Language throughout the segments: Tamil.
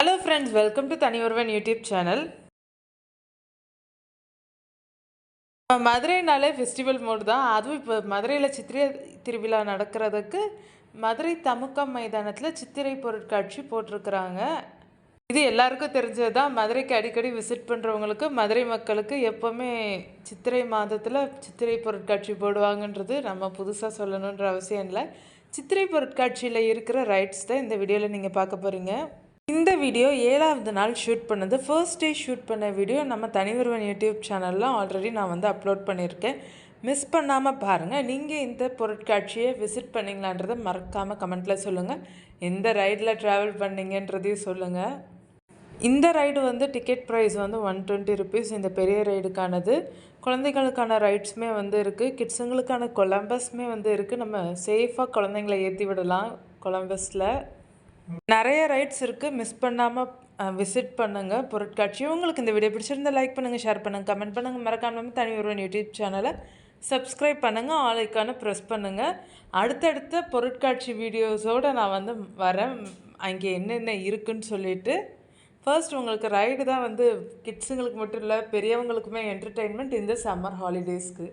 Hello friends welcome to Thani Oruvan YouTube channel மதுரைனாலே festival mode தான். அதுவும் இப்போ மதுரையில் சித்திரை திருவிழா நடக்கிறதுக்கு மதுரை தமுக்கம் மைதானத்தில் சித்திரை பொருட்காட்சி போட்டிருக்கிறாங்க. இது எல்லாருக்கும் தெரிஞ்சது தான் மதுரைக்கு அடிக்கடி விசிட் பண்ணுறவங்களுக்கு மதுரை மக்களுக்கு எப்போவுமே சித்திரை மாதத்தில் சித்திரை பொருட்காட்சி போடுவாங்கன்றது நம்ம புதுசாக சொல்லணுன்ற அவசியம் இல்லை. சித்திரை பொருட்காட்சியில் இருக்கிற ரைட்ஸ் தான் இந்த வீடியோவில் நீங்கள் பார்க்க போகிறீங்க இந்த வீடியோ ஏழாவது நாள் ஷூட் பண்ணது. ஃபர்ஸ்ட் டே ஷூட் பண்ண வீடியோ நம்ம தனிவருவன் யூடியூப் சேனலில் ஆல்ரெடி நான் வந்து அப்லோட் பண்ணியிருக்கேன். மிஸ் பண்ணாமல் பாருங்கள் நீங்கள் இந்த பொருட்காட்சியை விசிட் பண்ணிங்களான்றதை மறக்காமல் கமெண்ட்டில் சொல்லுங்கள் எந்த ரைடில் ட்ராவல் பண்ணீங்கன்றதையும் சொல்லுங்கள் இந்த ரைடு வந்து டிக்கெட் ப்ரைஸ் வந்து ஒன் டுவெண்ட்டி ருபீஸ் இந்த பெரிய ரைடுக்கானது குழந்தைகளுக்கான ரைட்ஸுமே வந்து இருக்குது கிட்ஸுங்களுக்கான கொலம்பஸ்மே வந்து இருக்குது நம்ம சேஃபாக குழந்தைங்கள ஏற்றி விடலாம். கொலம்பஸில் நிறைய ரைட்ஸ் இருக்குது மிஸ் பண்ணாமல் விசிட் பண்ணுங்கள் பொருட்காட்சி. உங்களுக்கு இந்த வீடியோ பிடிச்சிருந்தால் லைக் பண்ணுங்கள் ஷேர் பண்ணுங்கள் கமெண்ட் பண்ணுங்கள் மறக்காமல் தனி ஒருவன் யூடியூப் சேனலை சப்ஸ்கிரைப் பண்ணுங்கள் ஆலைக்கான ப்ரெஸ் பண்ணுங்கள் அடுத்தடுத்த பொருட்காட்சி வீடியோஸோடு நான் வந்து வரேன். அங்கே என்னென்ன இருக்குன்னு சொல்லிட்டு. ஃபர்ஸ்ட் உங்களுக்கு ரைடு தான் வந்து கிட்ஸுங்களுக்கு மட்டும் இல்லை பெரியவங்களுக்குமே என்டர்டெயின்மெண்ட் இந்த சம்மர் ஹாலிடேஸ்க்கு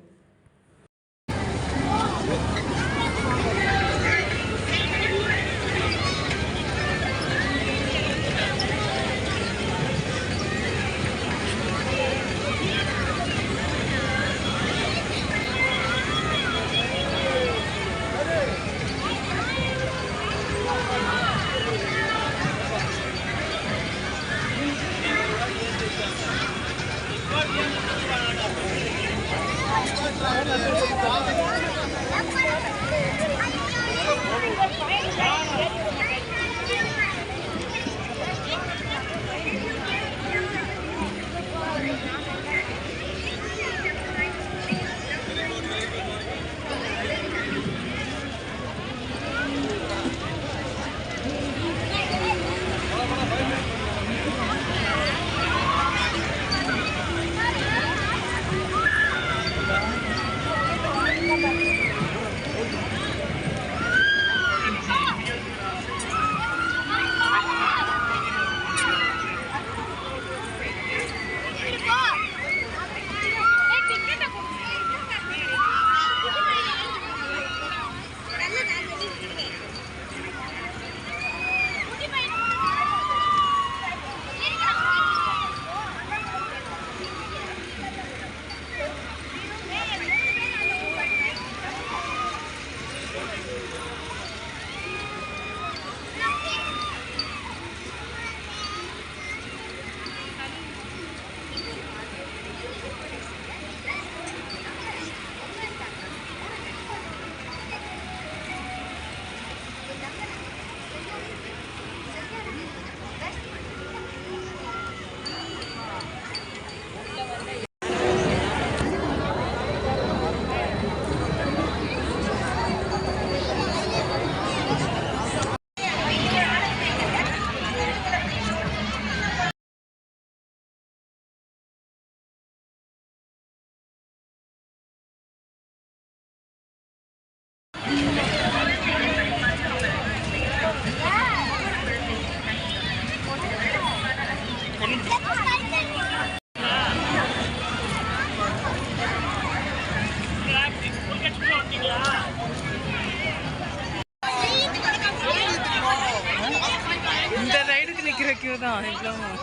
daha heyecan var.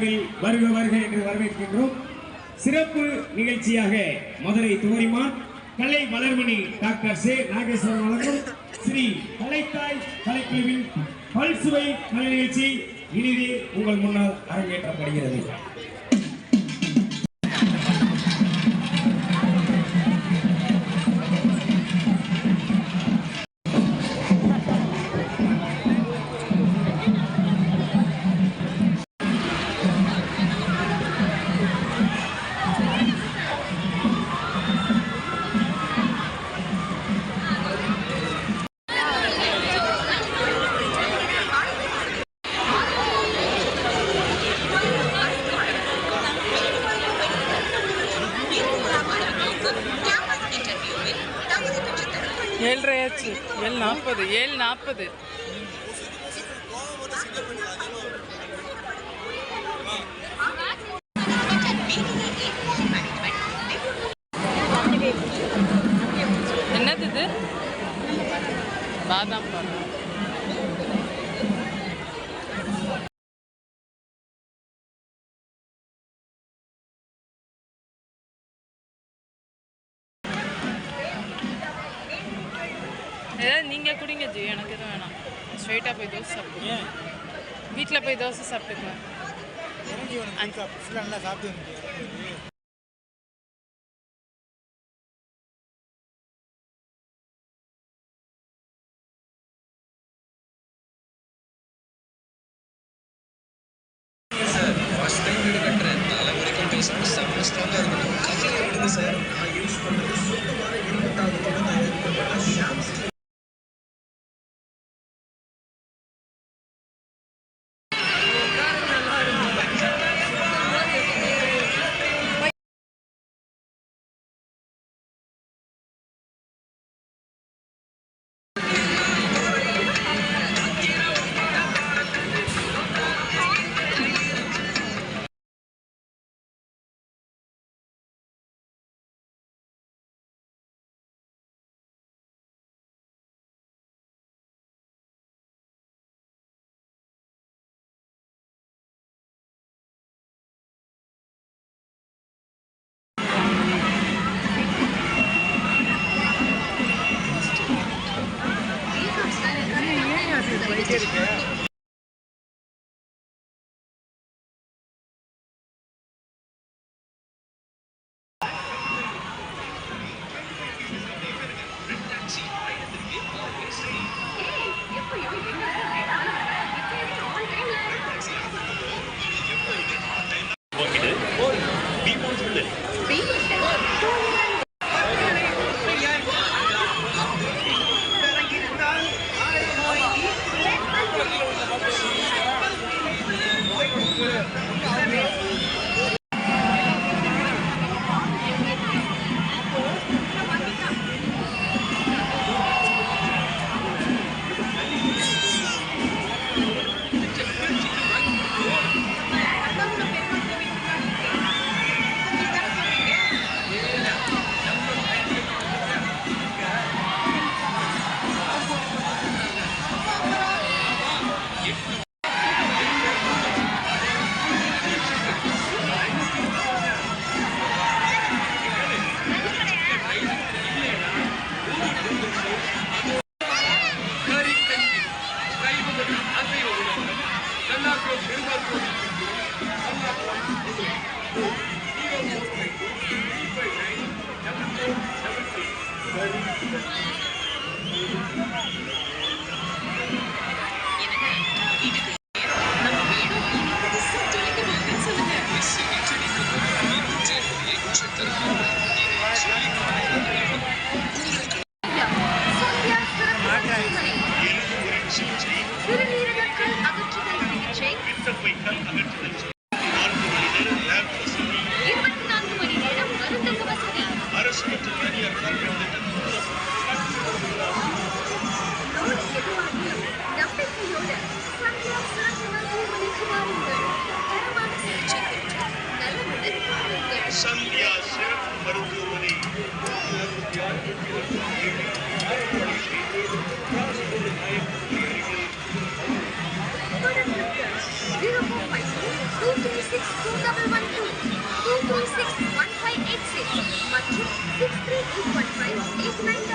சார்பில் வருக வருக என்று வரவேற்கின்றோம். சிறப்பு நிகழ்ச்சியாக மதுரை துவரிமான் கலை மலர்மணி டாக்டர் சே. நாகேஸ்வரன் வழங்கும் ஸ்ரீ கலைத்தாய் கலைக்குழுவின் பல்சுவை கலை நிகழ்ச்சி இனிதே உங்கள் முன்னால் அரங்கேற்றப்படுகிறது. ஆச்சு ஏழு நாற்பது ஏழு நாற்பது. என்னது இது? பாதாம் பாதாம் தோசை சாப்பிட்டுக்குவேன் நல்லா சாப்பிட்டு Thank. Two three six one five eight six. Matching six 1.589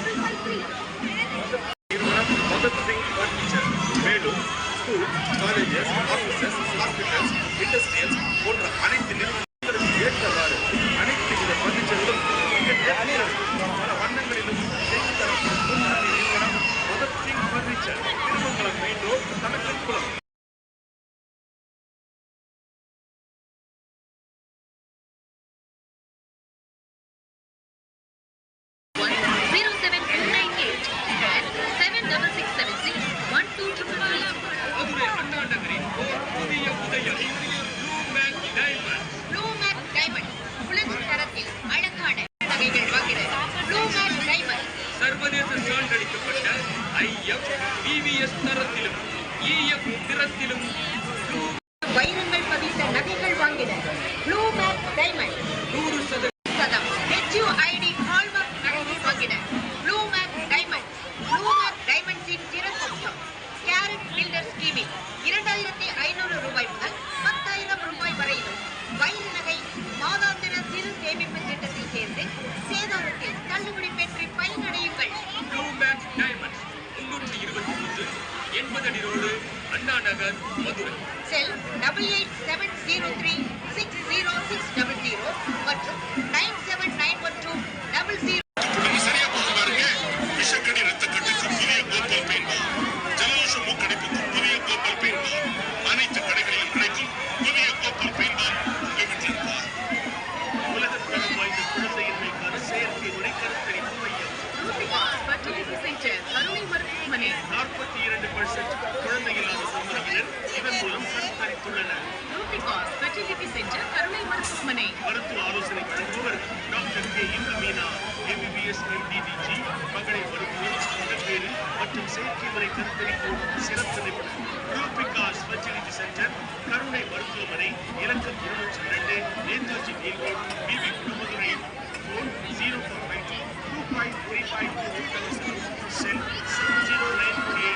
சர்வதேச சான்று அளிக்கப்பட்ட ஐஎஃப் பிவிஎஸ் தரத்திலும் இஎஃப் திறத்திலும் வைரங்கள் பதித்த நகைகள் வாங்கின ப்ளூ மேக் டைமண்ட் நூறு சதவீதம். ஹெச்யூஐடி ஹால்மார்க் நகைகள் வாங்கின blue mac diamond blue mac டைமண்ட்ஸின் திறத்தம்சம் கேரட் பில்டர் ஸ்கீமில் இரண்டாயிரத்தி ஐநூறு ரூபாய் முதல் பத்தாயிரம் ரூபாய் வரையிலும் வைர நகை மாதாந்திர சிறு சேமிப்பு திட்டத்தில் சேர்ந்து சேதோரத்தில் தள்ளுபடி மகாகனி road Anna Nagar Madurai. Cell double eight seven zero three six zero six செயற்கை முறை கருத்தரிக்கும் சிறப்பு நிபுணர் குளோபிகா சென்டர் கருணை மருத்துவமனை இலக்கம் இருநூற்றி இரண்டு நேதாஜி மெயின் ரோட் பிபி குடும்பத்துறை zero four five two two five three five two two cell seven zero nine four